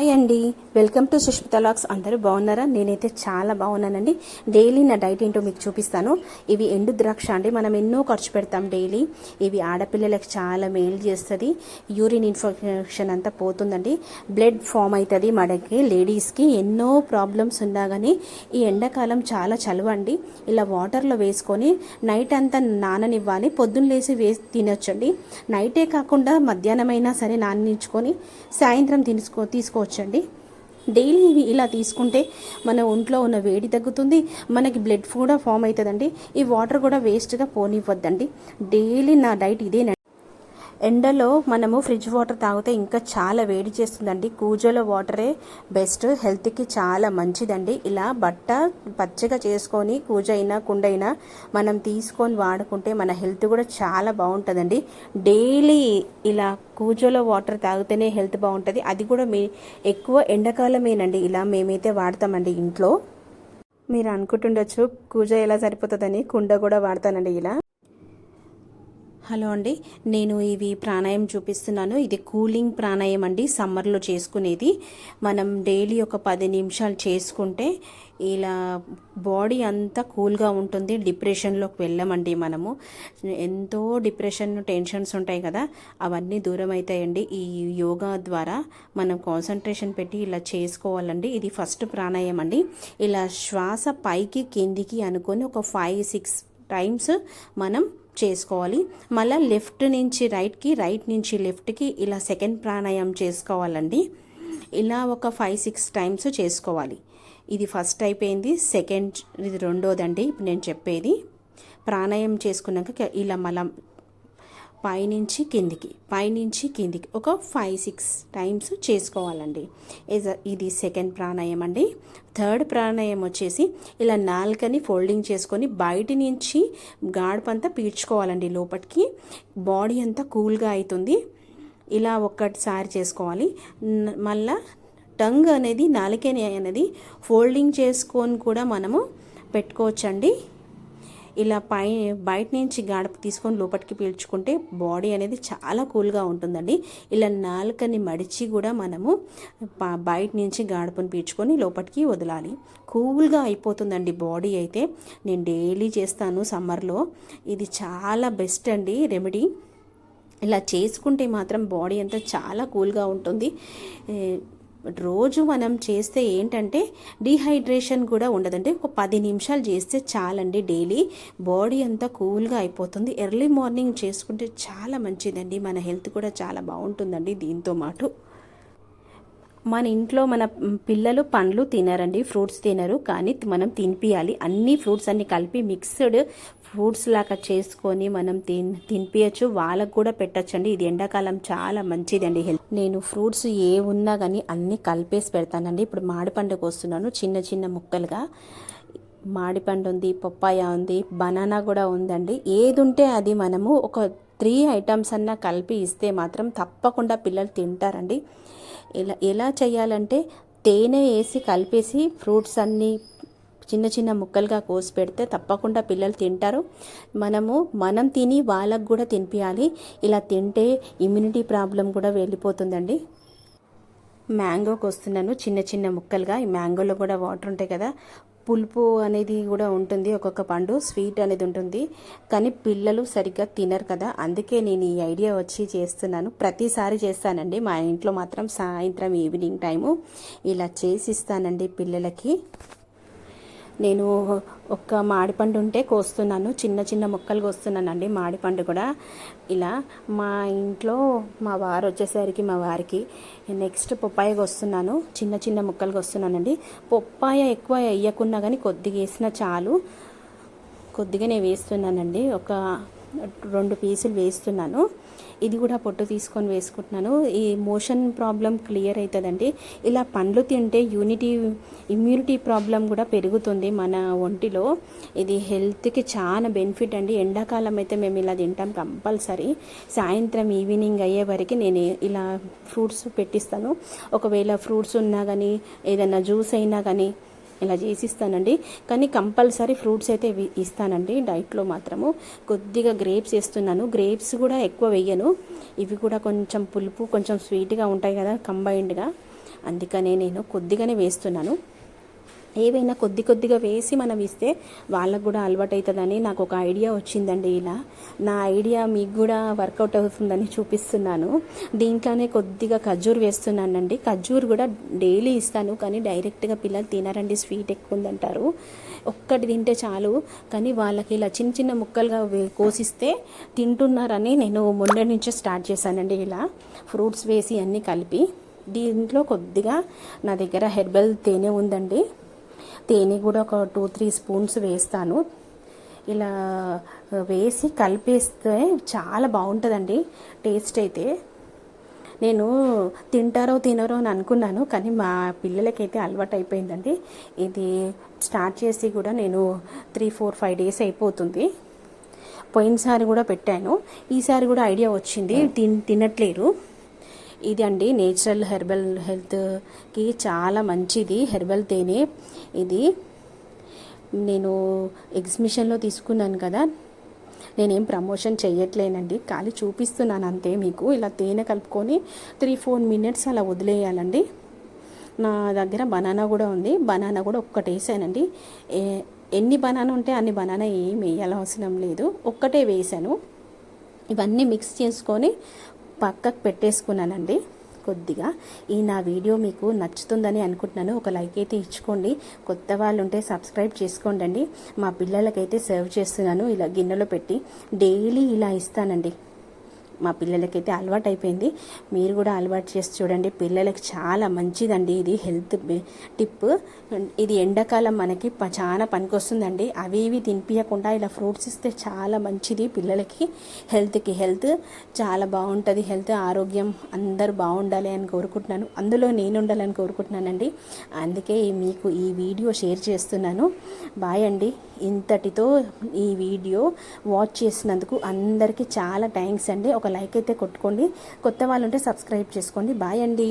Hi అండి. Welcome to Sushmita లాక్స్. అందరూ బాగున్నారా? నేనైతే చాలా బాగున్నానండి. డైలీ నా డైట్ ఏంటో మీకు చూపిస్తాను. ఇవి ఎండు ద్రాక్ష అండి. మనం ఎన్నో ఖర్చు పెడతాం డైలీ. ఇవి ఆడపిల్లలకు చాలా మేలు చేస్తుంది. యూరిన్ ఇన్ఫెక్షన్ అంతా పోతుందండి. బ్లడ్ ఫామ్ అవుతుంది మడకి లేడీస్కి. ఎన్నో ప్రాబ్లమ్స్ ఉన్నా కానీ ఈ ఎండాకాలం చాలా చలవండి. ఇలా వాటర్లో వేసుకొని నైట్ అంతా నాననివ్వాలి. పొద్దున్న లేసి వేసి తినొచ్చండి. నైటే కాకుండా మధ్యాహ్నం అయినా సరే నాననించుకొని సాయంత్రం తీసుకో తీసుకోవచ్చండి. డైలీ ఇవి ఇలా తీసుకుంటే మన ఒంట్లో ఉన్న వేడి తగ్గుతుంది మనకి బ్లడ్ కూడా ఫామ్ అవుతుందండి. ఈ వాటర్ కూడా వేస్ట్గా పోనివ్వద్దండి. డైలీ నా డైట్ ఇదేనండి. ఎండలో మనము ఫ్రిడ్జ్ వాటర్ తాగితే ఇంకా చాలా వేడి చేస్తుందండి. కూజలో వాటరే బెస్ట్ హెల్త్కి చాలా మంచిదండి. ఇలా బట్ట పచ్చగా చేసుకొని కూజ అయినా కుండైనా మనం తీసుకొని వాడుకుంటే మన హెల్త్ కూడా చాలా బాగుంటుందండి. డైలీ ఇలా కూజలో వాటర్ తాగితేనే హెల్త్ బాగుంటుంది. అది కూడా మీ ఎక్కువ ఎండాకాలమేనండి. ఇలా మేమైతే వాడతామండి ఇంట్లో. మీరు అనుకుంటుండొచ్చు కూజ ఎలా సరిపోతుందని కుండ కూడా వాడతానండి ఇలా. హలో అండి. నేను ఇవి ప్రాణాయం చూపిస్తున్నాను. ఇది కూలింగ్ ప్రాణాయం అండి. సమ్మర్లో చేసుకునేది. మనం డైలీ ఒక పది నిమిషాలు చేసుకుంటే ఇలా బాడీ అంతా కూల్గా ఉంటుంది. డిప్రెషన్లోకి వెళ్ళమండి మనము. ఎంతో డిప్రెషన్ టెన్షన్స్ ఉంటాయి కదా. అవన్నీ దూరం అవుతాయండి. ఈ యోగా ద్వారా మనం కాన్సన్ట్రేషన్ పెట్టి ఇలా చేసుకోవాలండి. ఇది ఫస్ట్ ప్రాణాయం అండి. ఇలా శ్వాస పైకి కిందికి అనుకొని ఒక ఫైవ్ సిక్స్ టైమ్స్ మనం చేసుకోవాలి. మళ్ళీ లెఫ్ట్ నుంచి రైట్కి రైట్ నుంచి లెఫ్ట్కి ఇలా సెకండ్ ప్రాణాయామం చేసుకోవాలండి. ఇలా ఒక ఫైవ్ సిక్స్ టైమ్స్ చేసుకోవాలి. ఇది ఫస్ట్ అయిపోయింది. సెకండ్ ఇది రెండోదండి. ఇప్పుడు నేను చెప్పేది. ప్రాణాయామం చేసుకున్నాక ఇలా మళ్ళీ పైనుంచి కిందికి పైనుంచి కిందికి ఒక ఫైవ్ సిక్స్ టైమ్స్ చేసుకోవాలండి. ఇది సెకండ్ ప్రాణాయం అండి. థర్డ్ ప్రాణాయం వచ్చేసి ఇలా నాలుకని ఫోల్డింగ్ చేసుకొని బయట నుంచి గాడపంతా పీడ్చుకోవాలండి లోపలికి బాడీ అంతా కూల్గా అవుతుంది ఇలా ఒక్కటిసారి చేసుకోవాలి. మళ్ళా టంగ్ అనేది నాలుకని అనేది ఫోల్డింగ్ చేసుకొని కూడా మనము పెట్టుకోవచ్చండి. ఇలా పై బయట నుంచి గాడప తీసుకొని లోపలికి పీల్చుకుంటే బాడీ అనేది చాలా కూల్గా ఉంటుందండి. ఇలా నాలుకని మడిచి కూడా మనము బయట నుంచి గాడపని పీల్చుకొని లోపలికి వదలాలి. కూల్గా అయిపోతుందండి బాడీ అయితే. నేను డైలీ చేస్తాను సమ్మర్లో. ఇది చాలా బెస్ట్ అండి రెమెడీ. ఇలా చేసుకుంటే మాత్రం బాడీ అంతా చాలా కూల్గా ఉంటుంది. రోజు మనం చేస్తే ఏంటంటే డీహైడ్రేషన్ కూడా ఉండదంటే ఒక పది నిమిషాలు చేస్తే చాలండి డైలీ. బాడీ అంతా కూల్గా అయిపోతుంది. ఎర్లీ మార్నింగ్ చేసుకుంటే చాలా మంచిదండి. మన హెల్త్ కూడా చాలా బాగుంటుందండి దీంతో మాటు. మన ఇంట్లో మన పిల్లలు పండ్లు తినరండి ఫ్రూట్స్ తినరు. కానీ మనం తినిపియాలి. అన్ని ఫ్రూట్స్ అన్ని కలిపి మిక్స్డ్ ఫ్రూట్స్ లాగా చేసుకొని మనం తిన్ తినిపించచ్చు వాళ్ళకు కూడా పెట్టచ్చండి. ఇది ఎండాకాలం చాలా మంచిదండి. హెల్త్ నేను ఫ్రూట్స్ ఏ ఉన్నా కానీ అన్నీ కలిపేసి పెడతానండి. ఇప్పుడు మాడిపండుకు వస్తున్నాను చిన్న చిన్న ముక్కలుగా. మాడిపండు ఉంది పప్పాయ ఉంది బనానా కూడా ఉందండి. ఏది ఉంటే అది మనము ఒక త్రీ ఐటమ్స్ అన్నా కలిపి ఇస్తే మాత్రం తప్పకుండా పిల్లలు తింటారండి. ఎలా ఎలా చేయాలంటే తేనె వేసి కలిపేసి ఫ్రూట్స్ అన్నీ చిన్న చిన్న ముక్కలుగా కోసి పెడితే తప్పకుండా పిల్లలు తింటారు. మనము మనం తిని వాళ్ళకు కూడా తినిపించాలి ఇలా తింటే ఇమ్యూనిటీ ప్రాబ్లం కూడా వెళ్ళిపోతుందండి. మ్యాంగోకి వస్తున్నాను చిన్న చిన్న ముక్కలుగా. ఈ మ్యాంగోలో కూడా వాటర్ ఉంటాయి కదా. పులుపు అనేది కూడా ఉంటుంది ఒక్కొక్క పండు స్వీట్ అనేది ఉంటుంది. కానీ పిల్లలు సరిగ్గా తినరు కదా. అందుకే నేను ఈ ఐడియా వచ్చి చేస్తున్నాను. ప్రతిసారి చేస్తానండి. మా ఇంట్లో మాత్రం సాయంత్రం ఈవినింగ్ టైము ఇలా చేసిస్తానండి పిల్లలకి. నేను ఒక్క మాడిపండు ఉంటే కోస్తున్నాను. చిన్న చిన్న ముక్కలు కోస్తున్నానండి. మాడిపండు కూడా. ఇలా మా ఇంట్లో మా వారు వచ్చేసరికి మా వారికి నెక్స్ట్ పొప్పాయ వస్తున్నాను చిన్న చిన్న ముక్కలు కోస్తున్నానండి. పొప్పాయ ఎక్కువ వేయకున్నా కానీ కొద్దిగా వేసిన చాలు. కొద్దిగా నేను వేస్తున్నానండి. ఒక రెండు పీసులు వేస్తున్నాను. ఇది కూడా పొట్టు తీసుకొని వేసుకుంటున్నాను. ఈ మోషన్ ప్రాబ్లం క్లియర్ అవుతుందండి. ఇలా పండ్లు తింటే యూనిటీ ఇమ్యూనిటీ ప్రాబ్లం కూడా పెరుగుతుంది మన ఒంటిలో. ఇది హెల్త్కి చాలా బెనిఫిట్ అండి. ఎండాకాలం అయితే మేము ఇలా తింటాం కంపల్సరీ. సాయంత్రం ఈవినింగ్ అయ్యే వరకు నేను ఇలా ఫ్రూట్స్ పెట్టిస్తాను. ఒకవేళ ఫ్రూట్స్ ఉన్నా కానీ ఏదైనా జ్యూస్ అయినా కానీ ఇలా చేసిస్తానండి. కానీ కంపల్సరీ ఫ్రూట్స్ అయితే ఇస్తానండి. డైట్లో మాత్రము. కొద్దిగా గ్రేప్స్ వేస్తున్నాను. గ్రేప్స్ కూడా ఎక్కువ వేయను. ఇవి కూడా కొంచెం పులుపు కొంచెం స్వీట్గా ఉంటాయి కదా కంబైన్డ్గా. అందుకనే నేను కొద్దిగానే వేస్తున్నాను. ఏవైనా కొద్ది కొద్దిగా వేసి మనం ఇస్తే వాళ్ళకు కూడా అలవాటు అవుతుందని నాకు ఒక ఐడియా వచ్చిందండి ఇలా. నా ఐడియా మీకు కూడా వర్కౌట్ అవుతుందని చూపిస్తున్నాను. దీంట్లోనే కొద్దిగా ఖర్జూర్ వేస్తున్నానండి. ఖర్జూర్ కూడా డైలీ ఇస్తాను కానీ డైరెక్ట్గా పిల్లలు తినరండి స్వీట్ ఎక్కువ ఉందంటారు. ఒక్కటి తింటే చాలు కానీ వాళ్ళకి ఇలా చిన్న చిన్న ముక్కలుగా కోసిస్తే తింటున్నారని నేను మొన్న నుంచే స్టార్ట్ చేశానండి ఇలా. ఫ్రూట్స్ వేసి అన్నీ కలిపి దీంట్లో కొద్దిగా నా దగ్గర హెర్బల్ తేనె ఉందండి. తేనె కూడా ఒక టూ త్రీ స్పూన్స్ వేస్తాను. ఇలా వేసి కలిపేస్తే చాలా బాగుంటుందండి టేస్ట్ అయితే. నేను తింటారో తినరో అని అనుకున్నాను కానీ మా పిల్లలకైతే అలవాటు అయిపోయిందండి ఇది స్టార్ట్ చేసి కూడా నేను త్రీ ఫోర్ ఫైవ్ డేస్ అయిపోతుంది. పోయినసారి కూడా పెట్టాను. ఈసారి కూడా ఐడియా వచ్చింది తిన్ తినట్లేరు. ఇది అండి నేచురల్ హెర్బల్ హెల్త్కి చాలా మంచిది హెర్బల్ తేనె ఇది. నేను ఎగ్జిబిషన్లో తీసుకున్నాను కదా నేనేం ప్రమోషన్ చేయట్లేనండి ఖాళీ చూపిస్తున్నాను అంతే మీకు. ఇలా తేనె కలుపుకొని త్రీ ఫోర్ మినిట్స్ అలా వదిలేయాలండి. నా దగ్గర బనానా కూడా ఉంది. బనానా కూడా ఒక్కటి వేసానండి ఏ ఎన్ని బనానా ఉంటే అన్ని బనానా ఏం వేయాల్సిన అవసరం లేదు. ఒక్కటే వేసాను. ఇవన్నీ మిక్స్ చేసుకొని పక్కకు పెట్టేసుకున్నానండి. కొద్దిగా ఈ నా వీడియో మీకు నచ్చుతుందని అనుకుంటున్నాను. ఒక లైక్ అయితే ఇచ్చుకోండి. కొత్త వాళ్ళు ఉంటే సబ్స్క్రైబ్ చేసుకోండి మా పిల్లలకైతే సర్వ్ చేస్తున్నాను. ఇలా గిన్నెలో పెట్టి డైలీ ఇలా ఇస్తానండి. మా పిల్లలకైతే అలవాటు అయిపోయింది మీరు కూడా అలవాటు చేసి చూడండి పిల్లలకి చాలా మంచిదండి ఇది హెల్త్ టిప్. ఇది ఎండాకాలం మనకి చాలా పనికొస్తుందండి. అవి ఇవి తినిపించకుండా ఇలా ఫ్రూట్స్ ఇస్తే చాలా మంచిది పిల్లలకి. హెల్త్కి హెల్త్ చాలా బాగుంటుంది. హెల్త్ ఆరోగ్యం అందరూ బాగుండాలి అని కోరుకుంటున్నాను. అందులో నేను ఉండాలని కోరుకుంటున్నానండి. అందుకే మీకు ఈ వీడియో షేర్ చేస్తున్నాను. బాయ్ అండి. ఇంతటితో ఈ వీడియో వాచ్ చేసినందుకు అందరికీ చాలా థ్యాంక్స్ అండి. ఒక ఒక లైక్ అయితే కొట్టుకోండి. కొత్త వాళ్ళు ఉంటే సబ్స్క్రైబ్ చేసుకోండి. బాయ్ అండి.